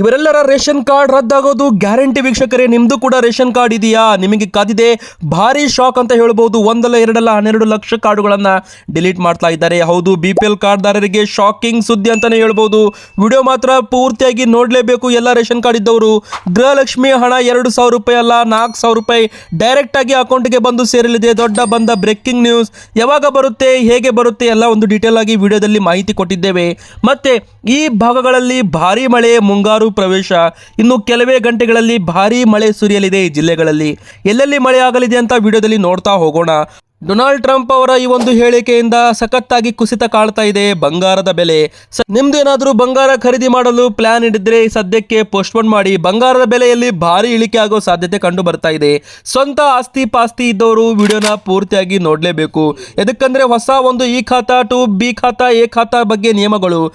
ಇವರೆಲ್ಲರ ration card ರದ್ದಾಗೋದು guarantee ವೀಕ್ಷಕರೇ, ನಿಮ್ದು ಕೂಡ ರೇಷನ್ ಕಾರ್ಡ್ ಇದೆಯಾ? ನಿಮಗೆ ಕಾದಿದೆ, ಭಾರಿ ಶಾಕ್ ಅಂತ ಹೇಳ್ಬೋದು. ಒಂದಲ್ಲ, ಎರಡಲ್ಲ, ಹನ್ನೆರಡು ಲಕ್ಷ ಕಾರ್ಡ್ಗಳನ್ನು ಡಿಲೀಟ್ ಮಾಡ್ತಾ ಇದ್ದಾರೆ. ಹೌದು, ಬಿ ಪಿ ಎಲ್ ಕಾರ್ಡ್ದಾರರಿಗೆ ಶಾಕಿಂಗ್ ಸುದ್ದಿ ಅಂತಾನೆ ಹೇಳ್ಬೋದು. ವಿಡಿಯೋ ಮಾತ್ರ ಪೂರ್ತಿಯಾಗಿ ನೋಡಲೇಬೇಕು. ಎಲ್ಲ ರೇಷನ್ ಕಾರ್ಡ್ ಇದ್ದವರು, ಗೃಹಲಕ್ಷ್ಮಿ ಹಣ ಎರಡು ಸಾವಿರ ರೂಪಾಯಿ ಅಲ್ಲ, ನಾಲ್ಕು ಸಾವಿರ ರೂಪಾಯಿ ಡೈರೆಕ್ಟ್ ಆಗಿ ಅಕೌಂಟ್ಗೆ ಬಂದು ಸೇರಲಿದೆ. ದೊಡ್ಡ ಬಂದ ಬ್ರೇಕಿಂಗ್ ನ್ಯೂಸ್ ಯಾವಾಗ ಬರುತ್ತೆ, ಹೇಗೆ ಬರುತ್ತೆ, ಎಲ್ಲ ಒಂದು ಡೀಟೇಲ್ ಆಗಿ ವಿಡಿಯೋದಲ್ಲಿ ಮಾಹಿತಿ ಕೊಟ್ಟಿದ್ದೇವೆ. ಮತ್ತೆ, ಈ ಭಾಗಗಳಲ್ಲಿ ಭಾರಿ ಮಳೆ, ಮುಂಗಾರು ಪ್ರವೇಶ. ಇನ್ನು ಕೆಲವೇ ಗಂಟೆಗಳಲ್ಲಿ ಭಾರಿ ಮಳೆ ಸುರಿಯಲಿದೆ ಈ ಜಿಲ್ಲೆಗಳಲ್ಲಿ. ಎಲ್ಲೆಲ್ಲಿ ಮಳೆ ಆಗಲಿದೆ ಅಂತ ವಿಡಿಯೋದಲ್ಲಿ ನೋಡ್ತಾ ಹೋಗೋಣ. ಡೊನಾಲ್ಡ್ ಟ್ರಂಪ್ ಅವರ ಈ ಒಂದು ಹೇಳಿಕೆಯಿಂದ ಸಖತ್ತಾಗಿ ಕುಸಿತ ಕಾಣ್ತಾ ಇದೆ ಬಂಗಾರದ ಬೆಲೆ. ಸ- ನಿಮ್ದು ಏನಾದರೂ ಬಂಗಾರ ಖರೀದಿ ಮಾಡಲು ಪ್ಲಾನ್ ಇಡಿದ್ರೆ ಸದ್ಯಕ್ಕೆ ಪೋಸ್ಟ್ಪೋನ್ ಮಾಡಿ ಬಂಗಾರದ ಬೆಲೆಯಲ್ಲಿ ಭಾರಿ ಇಳಿಕೆ ಆಗೋ ಸಾಧ್ಯತೆ ಕಂಡು ಬರ್ತಾ ಇದೆ. ಸ್ವಂತ ಆಸ್ತಿ ಪಾಸ್ತಿ ಇದ್ದವರು ವಿಡಿಯೋನ ಪೂರ್ತಿಯಾಗಿ ನೋಡಲೇಬೇಕು. ಎದಕ್ಕಂದ್ರೆ ಹೊಸ ಒಂದು ಈ ಖಾತಾ ಟು ಬಿ ಖಾತಾ ಎ ಖಾತಾ ಬಗ್ಗೆ ನಿಯಮಗಳು.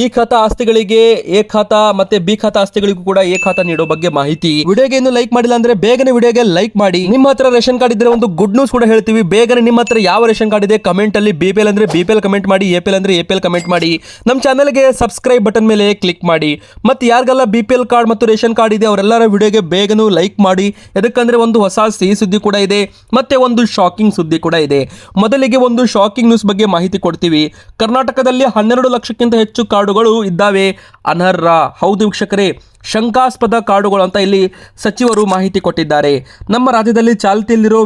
ಈ ಖಾತಾ ಆಸ್ತಿಗಳಿಗೆ ಎ ಖಾತಾ ಮತ್ತೆ ಬಿ ಖಾತಾ ಆಸ್ತಿಗಳಿಗೂ ಕೂಡ ಎ ಖಾತಾ ನೀಡೋ ಬಗ್ಗೆ ಮಾಹಿತಿ. ವಿಡಿಯೋಗೆ ಇನ್ನು ಲೈಕ್ ಮಾಡಿಲ್ಲ ಅಂದ್ರೆ ಬೇಗನೆ ವಿಡಿಯೋಗೆ ಲೈಕ್ ಮಾಡಿ. ನಿಮ್ಮ ಹತ್ರ ರೇಷನ್ ಕಾರ್ಡ್ ಇದ್ರೆ ಒಂದು ಗುಡ್ ನ್ಯೂಸ್ ಕೂಡ ಹೇಳ್ತೀವಿ. ಬೇಗನೆ ನಿಮ್ಮ ಹತ್ರ ಯಾವ ರೇಷನ್ ಕಾರ್ಡ್ ಇದೆ ಕಮೆಂಟ್ ಅಲ್ಲಿ ಬಿ ಪಿ ಅಂದ್ರೆ ಬಿ ಪಿ ಕಮೆಂಟ್ ಮಾಡಿ ಎ ಅಂದ್ರೆ ಎ ಪಿ ಕಮೆಂಟ್ ಮಾಡಿ. ನಮ್ಮ ಚಾನಲ್ಗೆ ಸಬ್ಸ್ಕ್ರೈಬ್ ಬಟನ್ ಮೇಲೆ ಕ್ಲಿಕ್ ಮಾಡಿ. ಮತ್ತೆ ಯಾರಿಗೆಲ್ಲ ಬಿ ಪಿ ಕಾರ್ಡ್ ಮತ್ತು ರೇಷನ್ ಕಾರ್ಡ್ ಇದೆ ಅವರೆಲ್ಲರ ವಿಡಿಯೋಗೆ ಬೇಗನೂ ಲೈಕ್ ಮಾಡಿ. ಎದಕ್ಕಂದ್ರೆ ಒಂದು ಹೊಸ ಸಿಹಿ ಸುದ್ದಿ ಕೂಡ ಇದೆ, ಮತ್ತೆ ಒಂದು ಶಾಕಿಂಗ್ ಸುದ್ದಿ ಕೂಡ ಇದೆ. ಮೊದಲಿಗೆ ಒಂದು ಶಾಕಿಂಗ್ ನ್ಯೂಸ್ ಬಗ್ಗೆ ಮಾಹಿತಿ ಕೊಡ್ತೀವಿ. ಕರ್ನಾಟಕದಲ್ಲಿ ಹನ್ನೆರಡು ಲಕ್ಷಕ್ಕಿಂತ ಹೆಚ್ಚು ಕಾರ್ಡುಗಳು ಇದ್ದಾವೆ. ಅನರ್ಹ. ಹೌದು ವೀಕ್ಷಕರೇ, ಶಂಕಾಸ್ಪದ ಕಾರ್ಡುಗಳು ಅಂತ ಇಲ್ಲಿ ಸಚಿವರು ಮಾಹಿತಿ ಕೊಟ್ಟಿದ್ದಾರೆ. ನಮ್ಮ ರಾಜ್ಯದಲ್ಲಿ ಚಾಲ್ತಿಯಲ್ಲಿರೋ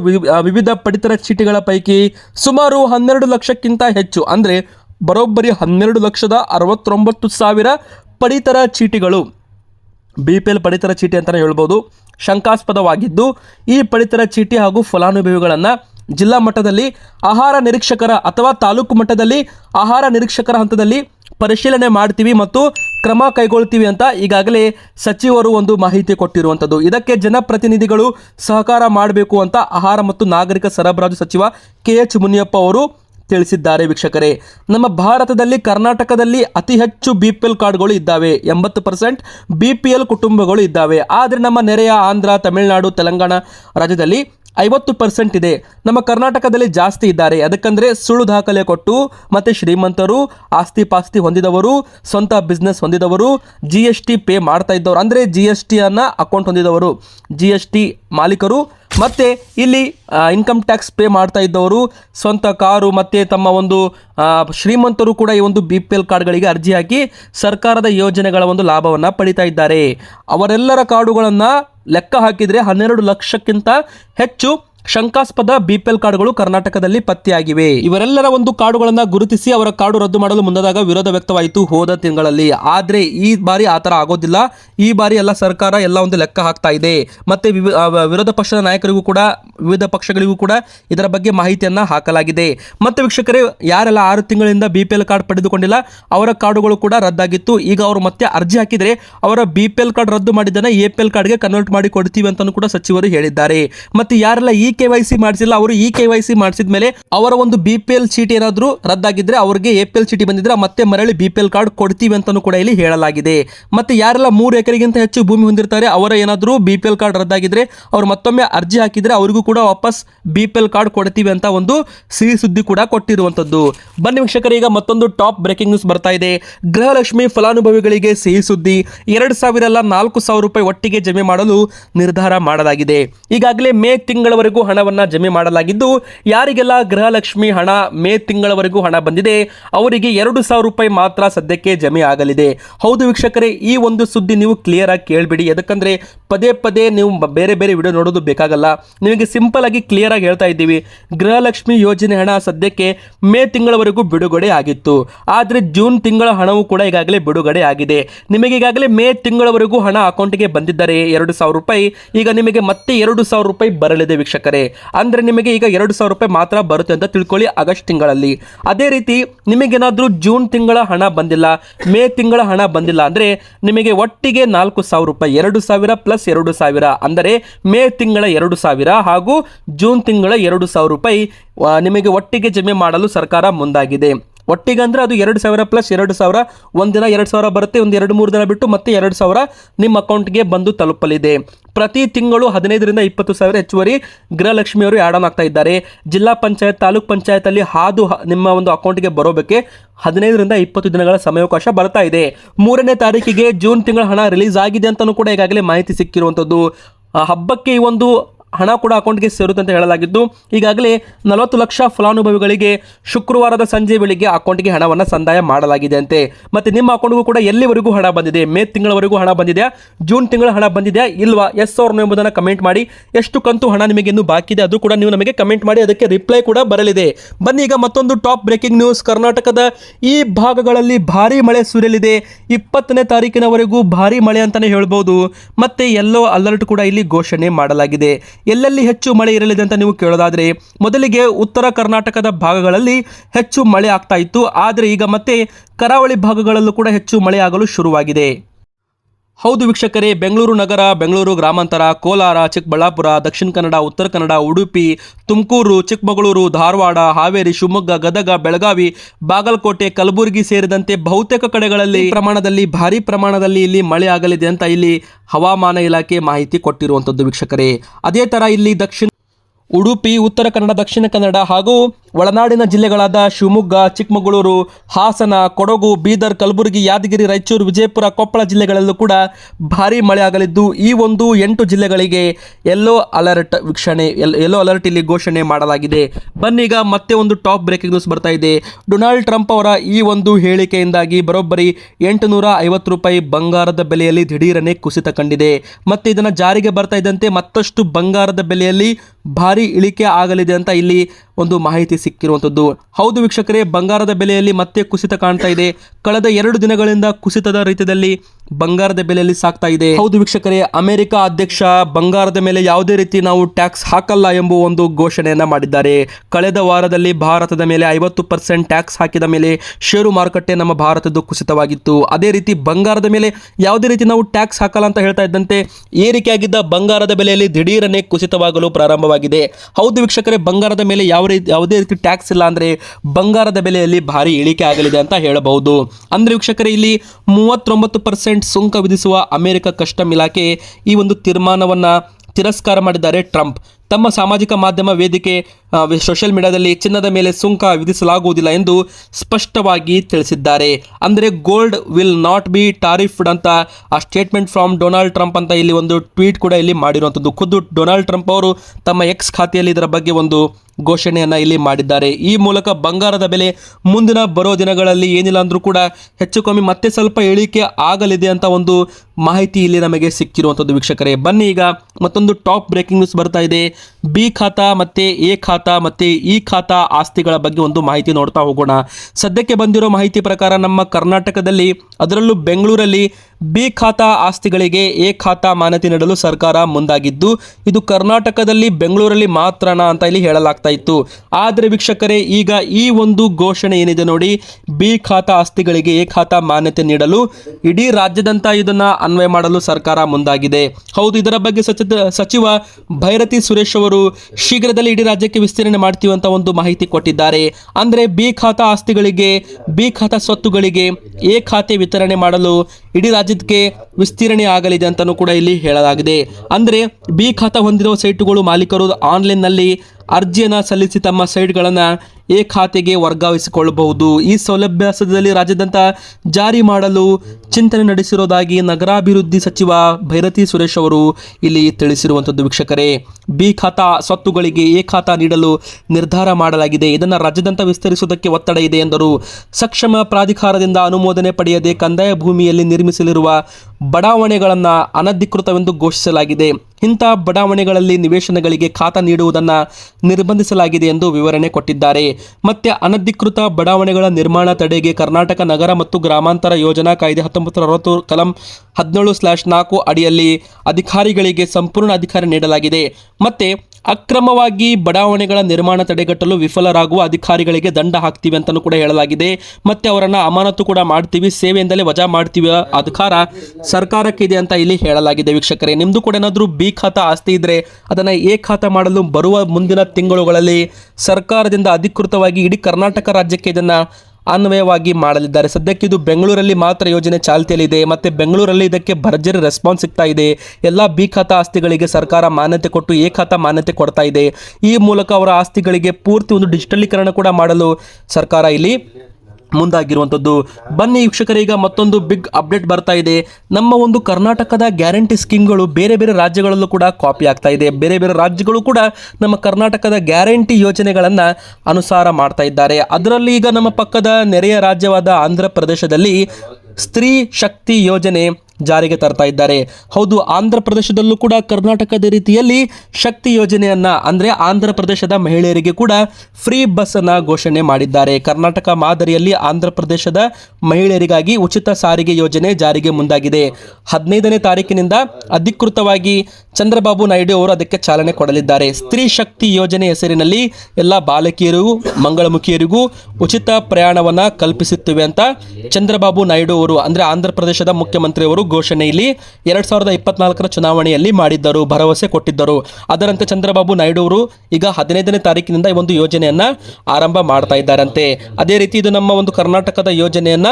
ವಿವಿಧ ಪಡಿತರ ಚೀಟಿಗಳ ಪೈಕಿ ಸುಮಾರು ಹನ್ನೆರಡು ಲಕ್ಷಕ್ಕಿಂತ ಹೆಚ್ಚು, ಅಂದರೆ ಬರೋಬ್ಬರಿ ಹನ್ನೆರಡು ಲಕ್ಷದ ಅರವತ್ತೊಂಬತ್ತು ಸಾವಿರ ಪಡಿತರ ಚೀಟಿಗಳು. ಬಿ ಪಿ ಎಲ್ ಪಡಿತರ ಚೀಟಿ ಅಂತಲೇ ಹೇಳ್ಬೋದು. ಶಂಕಾಸ್ಪದವಾಗಿದ್ದು, ಈ ಪಡಿತರ ಚೀಟಿ ಹಾಗೂ ಫಲಾನುಭವಿಗಳನ್ನು ಜಿಲ್ಲಾ ಮಟ್ಟದಲ್ಲಿ ಆಹಾರ ನಿರೀಕ್ಷಕರ ಅಥವಾ ತಾಲೂಕು ಮಟ್ಟದಲ್ಲಿ ಆಹಾರ ನಿರೀಕ್ಷಕರ ಹಂತದಲ್ಲಿ ಪರಿಶೀಲನೆ ಮಾಡ್ತೀವಿ ಮತ್ತು ಕ್ರಮ ಕೈಗೊಳ್ತೀವಿ ಅಂತ ಈಗಾಗಲೇ ಸಚಿವರು ಒಂದು ಮಾಹಿತಿ ಕೊಟ್ಟಿರುವಂಥದ್ದು. ಇದಕ್ಕೆ ಜನಪ್ರತಿನಿಧಿಗಳು ಸಹಕಾರ ಮಾಡಬೇಕು ಅಂತ ಆಹಾರ ಮತ್ತು ನಾಗರಿಕ ಸರಬರಾಜು ಸಚಿವ ಕೆ ಎಚ್ ಮುನಿಯಪ್ಪ ಅವರು ತಿಳಿಸಿದ್ದಾರೆ ವೀಕ್ಷಕರೇ. ನಮ್ಮ ಭಾರತದಲ್ಲಿ ಕರ್ನಾಟಕದಲ್ಲಿ ಅತಿ ಹೆಚ್ಚು ಬಿ ಪಿ ಎಲ್ ಕಾರ್ಡ್ಗಳು ಇದ್ದಾವೆ. ಎಂಬತ್ತು ಪರ್ಸೆಂಟ್ ಬಿ ಪಿ ಎಲ್ ಕುಟುಂಬಗಳು ಇದ್ದಾವೆ. ಆದರೆ ನಮ್ಮ ನೆರೆಯ ಆಂಧ್ರ, ತಮಿಳುನಾಡು, ತೆಲಂಗಾಣ ರಾಜ್ಯದಲ್ಲಿ ಐವತ್ತು ಪರ್ಸೆಂಟ್ ಇದೆ. ನಮ್ಮ ಕರ್ನಾಟಕದಲ್ಲಿ ಜಾಸ್ತಿ ಇದ್ದಾರೆ. ಅದಕ್ಕಂದರೆ ಸುಳ್ಳು ದಾಖಲೆ ಕೊಟ್ಟು ಮತ್ತೆ ಶ್ರೀಮಂತರು ಆಸ್ತಿ ಪಾಸ್ತಿ ಹೊಂದಿದವರು, ಸ್ವಂತ ಬಿಸ್ನೆಸ್ ಹೊಂದಿದವರು ಜಿ ಎಸ್ ಟಿ ಪೇ ಮಾಡ್ತಾ ಇದ್ದವರು. ಅಂದರೆ ಜಿ ಎಸ್ ಟಿಯನ್ನು ಅಕೌಂಟ್ ಹೊಂದಿದವರು. ಜಿ ಎಸ್ ಟಿ ಮಾಲೀಕರು. ಮತ್ತೆ ಇಲ್ಲಿ ಇನ್ಕಮ್ ಟ್ಯಾಕ್ಸ್ ಪೇ ಮಾಡ್ತಾ ಇದ್ದವರು. ಸ್ವಂತ ಕಾರು ಮತ್ತೆ ತಮ್ಮ ಒಂದು ಶ್ರೀಮಂತರು ಕೂಡ ಈ ಒಂದು ಬಿ ಪಿ ಎಲ್ ಕಾರ್ಡ್ಗಳಿಗೆ ಅರ್ಜಿ ಹಾಕಿ ಸರ್ಕಾರದ ಯೋಜನೆಗಳ ಒಂದು ಲಾಭವನ್ನು ಪಡಿತಾ ಇದ್ದಾರೆ. ಅವರೆಲ್ಲರ ಕಾರ್ಡುಗಳನ್ನು ಲೆಕ್ಕ ಹಾಕಿದರೆ ಹನ್ನೆರಡು ಲಕ್ಷಕ್ಕಿಂತ ಹೆಚ್ಚು ಶಂಕಾಸ್ಪದ ಬಿಪಿಎಲ್ ಕಾರ್ಡ್ಗಳು ಕರ್ನಾಟಕದಲ್ಲಿ ಪತ್ತೆಯಾಗಿವೆ. ಇವರೆಲ್ಲರ ಒಂದು ಕಾರ್ಡುಗಳನ್ನು ಗುರುತಿಸಿ ಅವರ ಕಾರ್ಡು ರದ್ದು ಮಾಡಲು ಮುಂದಾದಾಗ ವಿರೋಧ ವ್ಯಕ್ತವಾಯಿತು ಹೋದ ತಿಂಗಳಲ್ಲಿ. ಆದರೆ ಈ ಬಾರಿ ಆ ಥರ ಆಗೋದಿಲ್ಲ. ಈ ಬಾರಿ ಎಲ್ಲ ಸರ್ಕಾರ ಎಲ್ಲ ಒಂದು ಲೆಕ್ಕ ಹಾಕ್ತಾ ಇದೆ. ಮತ್ತೆ ವಿರೋಧ ಪಕ್ಷದ ನಾಯಕರಿಗೂ ಕೂಡ, ವಿವಿಧ ಪಕ್ಷಗಳಿಗೂ ಕೂಡ ಇದರ ಬಗ್ಗೆ ಮಾಹಿತಿಯನ್ನ ಹಾಕಲಾಗಿದೆ. ಮತ್ತೆ ವೀಕ್ಷಕರೇ, ಯಾರೆಲ್ಲ ಆರು ತಿಂಗಳಿಂದ ಬಿ ಪಿ ಎಲ್ ಕಾರ್ಡ್ ಪಡೆದುಕೊಂಡಿಲ್ಲ, ಅವರ ಕಾರ್ಡುಗಳು ಕೂಡ ರದ್ದಾಗಿತ್ತು. ಈಗ ಅವರು ಮತ್ತೆ ಅರ್ಜಿ ಹಾಕಿದರೆ, ಅವರ ಬಿ ಪಿ ಎಲ್ ಕಾರ್ಡ್ ರದ್ದು ಮಾಡಿದ್ದನ್ನು ಎ ಪಿ ಎಲ್ ಕಾರ್ಡ್ಗೆ ಕನ್ವರ್ಟ್ ಮಾಡಿ ಕೊಡ್ತೀವಿ ಅಂತಲೂ ಕೂಡ ಸಚಿವರು ಹೇಳಿದ್ದಾರೆ. ಮತ್ತೆ ಯಾರೆಲ್ಲ ಇ ಕೆ ವೈ ಸಿ ಮಾಡಿಸಿಲ್ಲ, ಅವರು ಇ ಕೆ ವೈ ಸಿ ಮಾಡಿಸಿದ ಮೇಲೆ ಅವರ ಒಂದು ಬಿ ಪಿ ಎಲ್ ಚೀಟಿ ಏನಾದರೂ ರದ್ದಾಗಿದ್ರೆ ಅವರಿಗೆ ಎ ಪಿ ಎಲ್ ಚೀಟಿ ಬಂದಿದ್ರೆ ಮತ್ತೆ ಮರಳಿ ಬಿ ಪಿ ಎಲ್ ಕಾರ್ಡ್ ಕೊಡ್ತೀವಿ ಅಂತಲೂ ಕೂಡ ಇಲ್ಲಿ ಹೇಳಲಾಗಿದೆ. ಮತ್ತೆ ಯಾರೆಲ್ಲ ಮೂರು ಎಕರೆಗಿಂತ ಹೆಚ್ಚು ಭೂಮಿ ಹೊಂದಿರ್ತಾರೆ. ಅವರ ಏನಾದರೂ ಬಿ ಪಿ ಎಲ್ ಕಾರ್ಡ್ ರದ್ದಾಗಿದ್ರೆ ಅವ್ರು ಮತ್ತೊಮ್ಮೆ ಅರ್ಜಿ ಹಾಕಿದ್ರೆ ಅವರಿಗೂ ಕೂಡ ವಾಪಸ್ ಬಿ ಪಿ ಎಲ್ ಕಾರ್ಡ್ ಕೊಡ್ತೀವಿ ಅಂತ ಒಂದು ಸಿಹಿ ಸುದ್ದಿ ಕೂಡ ಕೊಟ್ಟಿರುವಂಥದ್ದು. ಬನ್ನಿ ವೀಕ್ಷಕರೇ, ಈಗ ಮತ್ತೊಂದು ಟಾಪ್ ಬ್ರೇಕಿಂಗ್ ನ್ಯೂಸ್ ಬರ್ತಾ ಇದೆ. ಗೃಹಲಕ್ಷ್ಮಿ ಫಲಾನುಭವಿಗಳಿಗೆ ಸಿಹಿ ಸುದ್ದಿ. ಎರಡು ಸಾವಿರ ನಾಲ್ಕು ಸಾವಿರ ರೂಪಾಯಿ ಒಟ್ಟಿಗೆ ಜಮೆ ಮಾಡಲು ನಿರ್ಧಾರ ಮಾಡಲಾಗಿದೆ. ಈಗಾಗಲೇ ಮೇ ತಿಂಗಳವರೆಗೂ ಹಣವನ್ನು ಜಮೆ ಮಾಡಲಾಗಿದ್ದು, ಯಾರಿಗೆಲ್ಲ ಗೃಹಲಕ್ಷ್ಮಿ ಹಣ ಮೇ ತಿಂಗಳವರೆಗೂ ಹಣ ಬಂದಿದೆ, ಅವರಿಗೆ ಎರಡು ಸಾವಿರ ರೂಪಾಯಿ ಮಾತ್ರ ಸದ್ಯಕ್ಕೆ ಜಮೆ ಆಗಲಿದೆ. ಹೌದು ವೀಕ್ಷಕರೇ, ಈ ಒಂದು ಸುದ್ದಿ ನೀವು ಕ್ಲಿಯರ್ ಆಗಿ ಕೇಳಬೇಡಿ. ಯಾಕಂದ್ರೆ ಪದೇ ಪದೇ ನೀವು ಬೇರೆ ಬೇರೆ ವಿಡಿಯೋ ನೋಡೋದು ಬೇಕಾಗಲ್ಲ. ನಿಮಗೆ ಸಿಂಪಲ್ ಆಗಿ ಕ್ಲಿಯರ್ ಆಗಿ ಹೇಳ್ತಾ ಇದ್ದೀವಿ. ಗೃಹಲಕ್ಷ್ಮಿ ಯೋಜನೆ ಹಣ ಸದ್ಯಕ್ಕೆ ಮೇ ತಿಂಗಳವರೆಗೂ ಬಿಡುಗಡೆ ಆಗಿತ್ತು. ಆದರೆ ಜೂನ್ ತಿಂಗಳ ಹಣವು ಕೂಡ ಈಗಾಗಲೇ ಬಿಡುಗಡೆ ಆಗಿದೆ. ನಿಮಗೆ ಈಗಾಗಲೇ ಮೇ ತಿಂಗಳವರೆಗೂ ಹಣ ಅಕೌಂಟ್ಗೆ ಬಂದಿದ್ದರೆ ಎರಡು ಸಾವಿರ ರೂಪಾಯಿ, ಈಗ ನಿಮಗೆ ಮತ್ತೆ ಎರಡು ಸಾವಿರ ರೂಪಾಯಿ ಬರಲಿದೆ ವೀಕ್ಷಕರೇ. ಅಂದ್ರೆ ನಿಮಗೆ ಈಗ ಎರಡು ಸಾವಿರ ರೂಪಾಯಿ ಮಾತ್ರ ಬರುತ್ತೆ ಅಂತ ತಿಳ್ಕೊಳ್ಳಿ ಆಗಸ್ಟ್ ತಿಂಗಳಲ್ಲಿ. ಅದೇ ರೀತಿ ನಿಮಗೇನಾದ್ರೂ ಜೂನ್ ತಿಂಗಳ ಹಣ ಬಂದಿಲ್ಲ, ಮೇ ತಿಂಗಳ ಹಣ ಬಂದಿಲ್ಲ ಅಂದ್ರೆ ನಿಮಗೆ ಒಟ್ಟಿಗೆ ನಾಲ್ಕು ಸಾವಿರ ರೂಪಾಯಿ, ಎರಡು ಸಾವಿರ ಪ್ಲಸ್ ಎರಡು ಸಾವಿರ, ಅಂದರೆ ಮೇ ತಿಂಗಳ ಎರಡು ಸಾವಿರ ಹಾಗೂ ಜೂನ್ ತಿಂಗಳ ಎರಡು ಸಾವಿರ ರೂಪಾಯಿ ನಿಮಗೆ ಒಟ್ಟಿಗೆ ಜಮೆ ಮಾಡಲು ಸರ್ಕಾರ ಮುಂದಾಗಿದೆ. ಒಟ್ಟಿಗೆ ಅಂದರೆ ಅದು ಎರಡು ಸಾವಿರ ಪ್ಲಸ್ ಎರಡು ಸಾವಿರ ಒಂದಿನ ಎರಡು ಸಾವಿರ ಬರುತ್ತೆ, ಒಂದು ಎರಡು ಮೂರು ದಿನ ಬಿಟ್ಟು ಮತ್ತೆ ಎರಡು ಸಾವಿರ ನಿಮ್ಮ ಅಕೌಂಟ್ಗೆ ಬಂದು ತಲುಪಲಿದೆ. ಪ್ರತಿ ತಿಂಗಳು ಹದಿನೈದರಿಂದ ಇಪ್ಪತ್ತು ಸಾವಿರ ಹೆಚ್ಚುವರಿ ಗೃಹಲಕ್ಷ್ಮಿಯವರು ಆ್ಯಡ್ ಆನ್ ಆಗ್ತಾ ಇದ್ದಾರೆ. ಜಿಲ್ಲಾ ಪಂಚಾಯತ್, ತಾಲೂಕ್ ಪಂಚಾಯತಲ್ಲಿ ಹಾದು ನಿಮ್ಮ ಒಂದು ಅಕೌಂಟ್ಗೆ ಬರೋಬೇಕೆ ಹದಿನೈದರಿಂದ ಇಪ್ಪತ್ತು ದಿನಗಳ ಸಮಯಾವಕಾಶ ಬರ್ತಾ ಇದೆ. ಮೂರನೇ ತಾರೀಕಿಗೆ ಜೂನ್ ತಿಂಗಳ ಹಣ ರಿಲೀಸ್ ಆಗಿದೆ ಅಂತಲೂ ಕೂಡ ಈಗಾಗಲೇ ಮಾಹಿತಿ ಸಿಕ್ಕಿರುವಂಥದ್ದು ಹಬ್ಬಕ್ಕೆ ಈ ಒಂದು ಹಣ ಕೂಡ ಅಕೌಂಟ್ಗೆ ಸೇರುತ್ತೆ ಅಂತ ಹೇಳಲಾಗಿದ್ದು, ಈಗಾಗಲೇ ನಲವತ್ತು ಲಕ್ಷ ಫಲಾನುಭವಿಗಳಿಗೆ ಶುಕ್ರವಾರದ ಸಂಜೆ ವೇಳೆಗೆ ಅಕೌಂಟ್ಗೆ ಹಣವನ್ನು ಸಂದಾಯ ಮಾಡಲಾಗಿದೆ ಅಂತೆ. ಮತ್ತು ನಿಮ್ಮ ಅಕೌಂಟ್ಗೂ ಕೂಡ ಎಲ್ಲಿವರೆಗೂ ಹಣ ಬಂದಿದೆ? ಮೇ ತಿಂಗಳವರೆಗೂ ಹಣ ಬಂದಿದೆಯಾ? ಜೂನ್ ತಿಂಗಳ ಹಣ ಬಂದಿದೆಯಾ? ಇಲ್ವಾ? ಎಸ್ ಅವ್ರನ್ನ ಎಂಬುದನ್ನು ಕಮೆಂಟ್ ಮಾಡಿ. ಎಷ್ಟು ಕಂತು ಹಣ ನಿಮಗೆ ಇನ್ನೂ ಬಾಕಿ ಇದೆ? ಅದು ಕೂಡ ನೀವು ನಮಗೆ ಕಮೆಂಟ್ ಮಾಡಿ, ಅದಕ್ಕೆ ರಿಪ್ಲೈ ಕೂಡ ಬರಲಿದೆ. ಬನ್ನಿ ಈಗ ಮತ್ತೊಂದು ಟಾಪ್ ಬ್ರೇಕಿಂಗ್ ನ್ಯೂಸ್. ಕರ್ನಾಟಕದ ಈ ಭಾಗಗಳಲ್ಲಿ ಭಾರಿ ಮಳೆ ಸುರಿಯಲಿದೆ. ಇಪ್ಪತ್ತನೇ ತಾರೀಕಿನವರೆಗೂ ಭಾರಿ ಮಳೆ ಅಂತಾನೆ ಹೇಳ್ಬೋದು. ಮತ್ತೆ ಎಲ್ಲೋ ಅಲರ್ಟ್ ಕೂಡ ಇಲ್ಲಿ ಘೋಷಣೆ ಮಾಡಲಾಗಿದೆ. ಎಲ್ಲೆಲ್ಲಿ ಹೆಚ್ಚು ಮಳೆ ಇರಲಿದೆ ಅಂತ ನೀವು ಕೇಳೋದಾದರೆ, ಮೊದಲಿಗೆ ಉತ್ತರ ಕರ್ನಾಟಕದ ಭಾಗಗಳಲ್ಲಿ ಹೆಚ್ಚು ಮಳೆ ಆಗ್ತಾ ಇತ್ತು. ಆದರೆ ಈಗ ಮತ್ತೆ ಕರಾವಳಿ ಭಾಗಗಳಲ್ಲೂ ಕೂಡ ಹೆಚ್ಚು ಮಳೆಯಾಗಲು ಶುರುವಾಗಿದೆ. ಹೌದು ವೀಕ್ಷಕರೇ, ಬೆಂಗಳೂರು ನಗರ, ಬೆಂಗಳೂರು ಗ್ರಾಮಾಂತರ, ಕೋಲಾರ, ಚಿಕ್ಕಬಳ್ಳಾಪುರ, ದಕ್ಷಿಣ ಕನ್ನಡ, ಉತ್ತರ ಕನ್ನಡ, ಉಡುಪಿ, ತುಮಕೂರು, ಚಿಕ್ಕಮಗಳೂರು, ಧಾರವಾಡ, ಹಾವೇರಿ, ಶಿವಮೊಗ್ಗ, ಗದಗ, ಬೆಳಗಾವಿ, ಬಾಗಲಕೋಟೆ, ಕಲಬುರಗಿ ಸೇರಿದಂತೆ ಬಹುತೇಕ ಕಡೆಗಳಲ್ಲಿ ಪ್ರಮಾಣದಲ್ಲಿ, ಭಾರಿ ಪ್ರಮಾಣದಲ್ಲಿ ಇಲ್ಲಿ ಮಳೆ ಆಗಲಿದೆ ಅಂತ ಇಲ್ಲಿ ಹವಾಮಾನ ಇಲಾಖೆ ಮಾಹಿತಿ ಕೊಟ್ಟಿರುವಂಥದ್ದು ವೀಕ್ಷಕರೇ. ಅದೇ ತರ ಇಲ್ಲಿ ದಕ್ಷಿಣ ಉಡುಪಿ, ಉತ್ತರ ಕನ್ನಡ, ದಕ್ಷಿಣ ಕನ್ನಡ ಹಾಗೂ ಒಳನಾಡಿನ ಜಿಲ್ಲೆಗಳಾದ ಶಿವಮೊಗ್ಗ, ಚಿಕ್ಕಮಗಳೂರು, ಹಾಸನ, ಕೊಡಗು, ಬೀದರ್, ಕಲಬುರಗಿ, ಯಾದಗಿರಿ, ರಾಯಚೂರು, ವಿಜಯಪುರ, ಕೊಪ್ಪಳ ಜಿಲ್ಲೆಗಳಲ್ಲೂ ಕೂಡ ಭಾರೀ ಮಳೆ ಆಗಲಿದ್ದು ಈ ಒಂದು ಎಂಟು ಜಿಲ್ಲೆಗಳಿಗೆ ಎಲ್ಲೋ ಅಲರ್ಟ್ ವೀಕ್ಷಣೆ ಎಲ್ಲೋ ಅಲರ್ಟ್ ಇಲ್ಲಿ ಘೋಷಣೆ ಮಾಡಲಾಗಿದೆ. ಬನ್ನೀಗ ಮತ್ತೆ ಒಂದು ಟಾಪ್ ಬ್ರೇಕಿಂಗ್ ನ್ಯೂಸ್ ಬರ್ತಾ ಇದೆ. ಡೊನಾಲ್ಡ್ ಟ್ರಂಪ್ ಅವರ ಈ ಒಂದು ಹೇಳಿಕೆಯಿಂದಾಗಿ ಬರೋಬ್ಬರಿ ಎಂಟು ನೂರ ಐವತ್ತು ರೂಪಾಯಿ ಬಂಗಾರದ ಬೆಲೆಯಲ್ಲಿ ದಿಢೀರನೆ ಕುಸಿತ ಕಂಡಿದೆ. ಮತ್ತೆ ಇದನ್ನು ಜಾರಿಗೆ ಬರ್ತಾ ಇದ್ದಂತೆ ಮತ್ತಷ್ಟು ಬಂಗಾರದ ಬೆಲೆಯಲ್ಲಿ ಭಾರಿ ಇಳಿಕೆ ಆಗಲಿದೆ ಅಂತ ಇಲ್ಲಿ ಒಂದು ಮಾಹಿತಿ ಸಿಕ್ಕಿರುವಂಥದ್ದು. ಹೌದು ವೀಕ್ಷಕರೇ, ಬಂಗಾರದ ಬೆಲೆಯಲ್ಲಿ ಮತ್ತೆ ಕುಸಿತ ಕಾಣ್ತಾ ಇದೆ. ಕಳೆದ ಎರಡು ದಿನಗಳಿಂದ ಕುಸಿತದ ರೀತಿಯಲ್ಲಿ ಬಂಗಾರದ ಬೆಲೆಯಲ್ಲಿ ಸಾಕ್ತಾ ಇದೆ. ಹೌದು ವೀಕ್ಷಕರೇ, ಅಮೆರಿಕ ಅಧ್ಯಕ್ಷ ಬಂಗಾರದ ಮೇಲೆ ಯಾವುದೇ ರೀತಿ ನಾವು ಟ್ಯಾಕ್ಸ್ ಹಾಕಲ್ಲ ಎಂಬ ಒಂದು ಘೋಷಣೆಯನ್ನ ಮಾಡಿದ್ದಾರೆ. ಕಳೆದ ವಾರದಲ್ಲಿ ಭಾರತದ ಮೇಲೆ ಐವತ್ತು ಪರ್ಸೆಂಟ್ ಟ್ಯಾಕ್ಸ್ ಹಾಕಿದ ಮೇಲೆ ಷೇರು ಮಾರುಕಟ್ಟೆ ನಮ್ಮ ಭಾರತದ್ದು ಕುಸಿತವಾಗಿತ್ತು. ಅದೇ ರೀತಿ ಬಂಗಾರದ ಮೇಲೆ ಯಾವುದೇ ರೀತಿ ನಾವು ಟ್ಯಾಕ್ಸ್ ಹಾಕಲ್ಲ ಅಂತ ಹೇಳ್ತಾ ಇದ್ದಂತೆ ಏರಿಕೆಯಾಗಿದ್ದ ಬಂಗಾರದ ಬೆಲೆಯಲ್ಲಿ ದಿಢೀರನೆ ಕುಸಿತವಾಗಲು ಪ್ರಾರಂಭವಾಗಿದೆ. ಹೌದು ವೀಕ್ಷಕರೇ, ಬಂಗಾರದ ಮೇಲೆ ಯಾವ ರೀತಿ ಯಾವುದೇ ರೀತಿ ಟ್ಯಾಕ್ಸ್ ಇಲ್ಲ ಅಂದ್ರೆ ಬಂಗಾರದ ಬೆಲೆಯಲ್ಲಿ ಭಾರಿ ಇಳಿಕೆ ಆಗಲಿದೆ ಅಂತ ಹೇಳಬಹುದು. ಅಂದ್ರೆ ವೀಕ್ಷಕರೇ, ಇಲ್ಲಿ ಮೂವತ್ತೊಂಬತ್ತು ಪರ್ಸೆಂಟ್ ಸುಂಕ ವಿಧಿಸುವ ಅಮೆರಿಕ ಕಸ್ಟಮ್ ಇಲಾಖೆ ಈ ಒಂದು ತೀರ್ಮಾನವನ್ನು ತಿರಸ್ಕಾರ ಮಾಡಿದ್ದಾರೆ ಟ್ರಂಪ್. ತಮ್ಮ ಸಾಮಾಜಿಕ ಮಾಧ್ಯಮ ವೇದಿಕೆ ಸೋಷಿಯಲ್ ಮೀಡಿಯಾದಲ್ಲಿ ಚಿನ್ನದ ಮೇಲೆ ಸುಂಕ ವಿಧಿಸಲಾಗುವುದಿಲ್ಲ ಎಂದು ಸ್ಪಷ್ಟವಾಗಿ ತಿಳಿಸಿದ್ದಾರೆ. ಅಂದರೆ gold will not be tariffed ಅಂತ ಆ ಸ್ಟೇಟ್ಮೆಂಟ್ ಫ್ರಾಮ್ ಡೊನಾಲ್ಡ್ ಟ್ರಂಪ್ ಅಂತ ಇಲ್ಲಿ ಒಂದು ಟ್ವೀಟ್ ಕೂಡ ಇಲ್ಲಿ ಮಾಡಿರುವಂಥದ್ದು. ಖುದ್ದು ಡೊನಾಲ್ಡ್ ಟ್ರಂಪ್ ಅವರು ತಮ್ಮ ಎಕ್ಸ್ ಖಾತೆಯಲ್ಲಿ ಇದರ ಬಗ್ಗೆ ಒಂದು ಘೋಷಣೆಯನ್ನ ಇಲ್ಲಿ ಮಾಡಿದ್ದಾರೆ. ಈ ಮೂಲಕ ಬಂಗಾರದ ಬೆಲೆ ಮುಂದಿನ ಬರೋ ದಿನಗಳಲ್ಲಿ ಏನಿಲ್ಲ ಅಂದ್ರೂ ಕೂಡ ಹೆಚ್ಚು ಕಮ್ಮಿ ಮತ್ತೆ ಸ್ವಲ್ಪ ಇಳಿಕೆ ಆಗಲಿದೆ ಅಂತ ಒಂದು ಮಾಹಿತಿ ಇಲ್ಲಿ ನಮಗೆ ಸಿಕ್ಕಿರುವಂಥದ್ದು ವೀಕ್ಷಕರೇ. ಬನ್ನಿ ಈಗ ಮತ್ತೊಂದು ಟಾಪ್ ಬ್ರೇಕಿಂಗ್ ನ್ಯೂಸ್ ಬರ್ತಾ ಇದೆ. ಬಿ ಖಾತಾ ಮತ್ತೆ ಎ ಖಾತಾ ಮತ್ತೆ ಇ ಖಾತಾ ಆಸ್ತಿಗಳ ಬಗ್ಗೆ ಒಂದು ಮಾಹಿತಿ ನೋಡ್ತಾ ಹೋಗೋಣ. ಸದ್ಯಕ್ಕೆ ಬಂದಿರೋ ಮಾಹಿತಿ ಪ್ರಕಾರ ನಮ್ಮ ಕರ್ನಾಟಕದಲ್ಲಿ, ಅದರಲ್ಲೂ ಬೆಂಗಳೂರಲ್ಲಿ ಬಿ ಖಾತಾ ಆಸ್ತಿಗಳಿಗೆ ಎ ಖಾತಾ ಮಾನ್ಯತೆ ನೀಡಲು ಸರ್ಕಾರ ಮುಂದಾಗಿದ್ದು, ಇದು ಕರ್ನಾಟಕದಲ್ಲಿ ಬೆಂಗಳೂರಲ್ಲಿ ಮಾತ್ರನಾ ಅಂತ ಇಲ್ಲಿ ಹೇಳಲಾಗ್ತಾ ಇತ್ತು. ಆದರೆ ವೀಕ್ಷಕರೇ, ಈಗ ಈ ಒಂದು ಘೋಷಣೆ ಏನಿದೆ ನೋಡಿ, ಬಿ ಖಾತಾ ಆಸ್ತಿಗಳಿಗೆ ಎ ಖಾತಾ ಮಾನ್ಯತೆ ನೀಡಲು ಇಡೀ ರಾಜ್ಯದಂತ ಇದನ್ನ ಅನ್ವಯ ಮಾಡಲು ಸರ್ಕಾರ ಮುಂದಾಗಿದೆ. ಹೌದು, ಇದರ ಬಗ್ಗೆ ಸಚಿವ ಭೈರತಿ ಸುರೇಶ್ ಅವರು ಶೀಘ್ರದಲ್ಲಿ ಇಡೀ ರಾಜ್ಯಕ್ಕೆ ವಿಸ್ತರಣೆ ಮಾಡ್ತೀವಿ ಅಂತ ಒಂದು ಮಾಹಿತಿ ಕೊಟ್ಟಿದ್ದಾರೆ. ಅಂದ್ರೆ ಬಿ ಖಾತಾ ಆಸ್ತಿಗಳಿಗೆ, ಬಿ ಖಾತಾ ಸ್ವತ್ತುಗಳಿಗೆ, ಎ ಖಾತೆ ವಿತರಣೆ ಮಾಡಲು ಇಡೀ ರಾಜ್ಯಕ್ಕೆ ವಿಸ್ತರಣೆ ಆಗಲಿದೆ ಅಂತಲೂ ಕೂಡ ಇಲ್ಲಿ ಹೇಳಲಾಗಿದೆ. ಅಂದ್ರೆ ಬಿ ಖಾತಾ ಹೊಂದಿರುವ ಸೈಟುಗಳು ಮಾಲೀಕರು ಆನ್ಲೈನ್ನಲ್ಲಿ ಅರ್ಜಿಯನ್ನು ಸಲ್ಲಿಸಿ ತಮ್ಮ ಸೈಟ್ಗಳನ್ನು ಎ ಖಾತೆಗೆ ವರ್ಗಾಯಿಸಿಕೊಳ್ಳಬಹುದು. ಈ ಸೌಲಭ್ಯದಲ್ಲಿ ರಾಜ್ಯದಂತ ಜಾರಿ ಮಾಡಲು ಚಿಂತನೆ ನಡೆಸಿರುವುದಾಗಿ ನಗರಾಭಿವೃದ್ಧಿ ಸಚಿವ ಭೈರತಿ ಸುರೇಶ್ ಅವರು ಇಲ್ಲಿ ತಿಳಿಸಿರುವಂಥದ್ದು ವೀಕ್ಷಕರೇ. ಬಿ ಖಾತಾ ಸ್ವತ್ತುಗಳಿಗೆ ಎ ಖಾತಾ ನೀಡಲು ನಿರ್ಧಾರ ಮಾಡಲಾಗಿದೆ. ಇದನ್ನು ರಾಜ್ಯದಂತ ವಿಸ್ತರಿಸುವುದಕ್ಕೆ ಒತ್ತಡ ಇದೆ ಎಂದರು. ಸಕ್ಷಮ ಪ್ರಾಧಿಕಾರದಿಂದ ಅನುಮೋದನೆ ಪಡೆಯದೆ ಕಂದಾಯ ಭೂಮಿಯಲ್ಲಿ ನಿರ್ಮಿಸಲಿರುವ ಬಡಾವಣೆಗಳನ್ನು ಅನಧಿಕೃತವೆಂದು ಘೋಷಿಸಲಾಗಿದೆ. ಇಂಥ ಬಡಾವಣೆಗಳಲ್ಲಿ ನಿವೇಶನಗಳಿಗೆ ಖಾತಾ ನೀಡುವುದನ್ನು ನಿರ್ಬಂಧಿಸಲಾಗಿದೆ ಎಂದು ವಿವರಣೆ ಕೊಟ್ಟಿದ್ದಾರೆ. ಮತ್ತೆ ಅನಧಿಕೃತ ಬಡಾವಣೆಗಳ ನಿರ್ಮಾಣ ತಡೆಗೆ ಕರ್ನಾಟಕ ನಗರ ಮತ್ತು ಗ್ರಾಮಾಂತರ ಯೋಜನಾ ಕಾಯ್ದೆ ಹತ್ತೊಂಬತ್ತು ಅರವತ್ತು ಕಲಂ ಹದಿನೇಳು ಸ್ಲ್ಯಾಶ್ ನಾಲ್ಕು ಅಡಿಯಲ್ಲಿ ಅಧಿಕಾರಿಗಳಿಗೆ ಸಂಪೂರ್ಣ ಅಧಿಕಾರ ನೀಡಲಾಗಿದೆ. ಮತ್ತೆ ಅಕ್ರಮವಾಗಿ ಬಡಾವಣೆಗಳ ನಿರ್ಮಾಣ ತಡೆಗಟ್ಟಲು ವಿಫಲರಾಗುವ ಅಧಿಕಾರಿಗಳಿಗೆ ದಂಡ ಹಾಕ್ತೀವಿ ಅಂತಲೂ ಕೂಡ ಹೇಳಲಾಗಿದೆ. ಮತ್ತೆ ಅವರನ್ನು ಅಮಾನತು ಕೂಡ ಮಾಡ್ತೀವಿ, ಸೇವೆಯಿಂದಲೇ ವಜಾ ಮಾಡ್ತೀವಿ. ಅಧಿಕಾರ ಸರ್ಕಾರಕ್ಕೆ ಇದೆ ಅಂತ ಇಲ್ಲಿ ಹೇಳಲಾಗಿದೆ ವೀಕ್ಷಕರೇ. ನಿಮ್ದು ಕೂಡ ಏನಾದರೂ ಬಿ ಖಾತಾ ಆಸ್ತಿ ಇದ್ರೆ ಅದನ್ನ ಎ ಖಾತಾ ಮಾಡಲು ಬರುವ ಮುಂದಿನ ತಿಂಗಳುಗಳಲ್ಲಿ ಸರ್ಕಾರದಿಂದ ಅಧಿಕೃತವಾಗಿ ಇಡೀ ಕರ್ನಾಟಕ ರಾಜ್ಯಕ್ಕೆ ಇದನ್ನ ಅನ್ವಯವಾಗಿ ಮಾಡಲಿದ್ದಾರೆ. ಸದ್ಯಕ್ಕೆ ಇದು ಬೆಂಗಳೂರಲ್ಲಿ ಮಾತ್ರ ಯೋಜನೆ ಚಾಲ್ತಿಯಲ್ಲಿದೆ. ಮತ್ತು ಬೆಂಗಳೂರಲ್ಲಿ ಇದಕ್ಕೆ ಭರ್ಜರಿ ರೆಸ್ಪಾನ್ಸ್ ಸಿಗ್ತಾ ಇದೆ. ಎಲ್ಲ ಬಿ ಖಾತಾ ಆಸ್ತಿಗಳಿಗೆ ಸರ್ಕಾರ ಮಾನ್ಯತೆ ಕೊಟ್ಟು ಎ ಖಾತಾ ಮಾನ್ಯತೆ ಕೊಡ್ತಾ ಇದೆ. ಈ ಮೂಲಕ ಅವರ ಆಸ್ತಿಗಳಿಗೆ ಪೂರ್ತಿ ಒಂದು ಡಿಜಿಟಲೀಕರಣ ಕೂಡ ಮಾಡಲು ಸರ್ಕಾರ ಇಲ್ಲಿ ಮುಂದಾಗಿರುವಂಥದ್ದು. ಬನ್ನಿ ವೀಕ್ಷಕರೇ, ಈಗ ಮತ್ತೊಂದು ಬಿಗ್ ಅಪ್ಡೇಟ್ ಬರ್ತಾ ಇದೆ. ನಮ್ಮ ಒಂದು ಕರ್ನಾಟಕದ ಗ್ಯಾರಂಟಿ ಸ್ಕೀಮ್ಗಳು ಬೇರೆ ಬೇರೆ ರಾಜ್ಯಗಳಲ್ಲೂ ಕೂಡ ಕಾಪಿ ಆಗ್ತಾ ಇದೆ. ಬೇರೆ ಬೇರೆ ರಾಜ್ಯಗಳು ಕೂಡ ನಮ್ಮ ಕರ್ನಾಟಕದ ಗ್ಯಾರಂಟಿ ಯೋಜನೆಗಳನ್ನು ಅನುಸಾರ ಮಾಡ್ತಾ ಇದ್ದಾರೆ. ಅದರಲ್ಲಿ ಈಗ ನಮ್ಮ ಪಕ್ಕದ ನೆರೆಯ ರಾಜ್ಯವಾದ ಆಂಧ್ರ ಪ್ರದೇಶದಲ್ಲಿ ಸ್ತ್ರೀ ಶಕ್ತಿ ಯೋಜನೆ ಜಾರಿಗೆ ತರ್ತಾ ಇದ್ದಾರೆ. ಹೌದು, ಆಂಧ್ರ ಪ್ರದೇಶದಲ್ಲೂ ಕೂಡ ಕರ್ನಾಟಕದ ರೀತಿಯಲ್ಲಿ ಶಕ್ತಿ ಯೋಜನೆಯನ್ನ, ಅಂದ್ರೆ ಆಂಧ್ರ ಪ್ರದೇಶದ ಮಹಿಳೆಯರಿಗೆ ಕೂಡ ಫ್ರೀ ಬಸ್ ಅನ್ನ ಘೋಷಣೆ ಮಾಡಿದ್ದಾರೆ. ಕರ್ನಾಟಕ ಮಾದರಿಯಲ್ಲಿ ಆಂಧ್ರ ಪ್ರದೇಶದ ಮಹಿಳೆಯರಿಗಾಗಿ ಉಚಿತ ಸಾರಿಗೆ ಯೋಜನೆ ಜಾರಿಗೆ ಮುಂದಾಗಿದೆ. ಹದಿನೈದನೇ ತಾರೀಕಿನಿಂದ ಅಧಿಕೃತವಾಗಿ ಚಂದ್ರಬಾಬು ನಾಯ್ಡು ಅವರು ಅದಕ್ಕೆ ಚಾಲನೆ ಕೊಡಲಿದ್ದಾರೆ. ಸ್ತ್ರೀ ಶಕ್ತಿ ಯೋಜನೆ ಹೆಸರಿನಲ್ಲಿ ಎಲ್ಲ ಬಾಲಕಿಯರಿಗೂ, ಮಂಗಳಮುಖಿಯರಿಗೂ ಉಚಿತ ಪ್ರಯಾಣವನ್ನ ಕಲ್ಪಿಸುತ್ತೇವೆ ಅಂತ ಚಂದ್ರಬಾಬು ನಾಯ್ಡು ಅವರು, ಅಂದ್ರೆ ಆಂಧ್ರ ಪ್ರದೇಶದ ಮುಖ್ಯಮಂತ್ರಿಯವರು ಘೋಷಣೆಯಲ್ಲಿ ಎರಡ್ ಸಾವಿರದ ಇಪ್ಪತ್ನಾಲ್ಕರ ಚುನಾವಣೆಯಲ್ಲಿ ಮಾಡಿದ್ದರು, ಭರವಸೆ ಕೊಟ್ಟಿದ್ದರು. ಅದರಂತೆ ಚಂದ್ರಬಾಬು ನಾಯ್ಡು ಅವರು ಈಗ ಹದಿನೈದನೇ ತಾರೀಕಿನಿಂದ ಈ ಒಂದು ಯೋಜನೆಯನ್ನ ಆರಂಭ ಮಾಡ್ತಾ ಇದ್ದಾರಂತೆ. ಅದೇ ರೀತಿ ಇದು ನಮ್ಮ ಒಂದು ಕರ್ನಾಟಕದ ಯೋಜನೆಯನ್ನ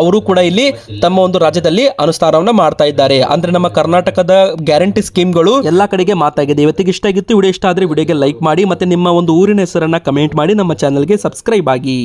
ಅವರು ಕೂಡ ಇಲ್ಲಿ ತಮ್ಮ ಒಂದು ರಾಜ್ಯದಲ್ಲಿ ಅನುಷ್ಠಾನವನ್ನು ಮಾಡ್ತಾ ಇದ್ದಾರೆ. ಅಂದ್ರೆ ನಮ್ಮ ಕರ್ನಾಟಕದ ಗ್ಯಾರಂಟಿ ಸ್ಕೀಮ್ಗಳು ಎಲ್ಲಾ ಕಡೆಗೆ ಮಾತಾಗಿದೆ. ಇವತ್ತಿಗೆ ಇಷ್ಟ ಆಗಿತ್ತು, ವಿಡಿಯೋ ಇಷ್ಟ ಆದ್ರೆ ವಿಡಿಯೋಗೆ ಲೈಕ್ ಮಾಡಿ ಮತ್ತೆ ನಿಮ್ಮ ಒಂದು ಊರಿನ ಹೆಸರನ್ನ ಕಮೆಂಟ್ ಮಾಡಿ ನಮ್ಮ ಚಾನಲ್ಗೆ ಸಬ್ಸ್ಕ್ರೈಬ್ ಆಗಿ.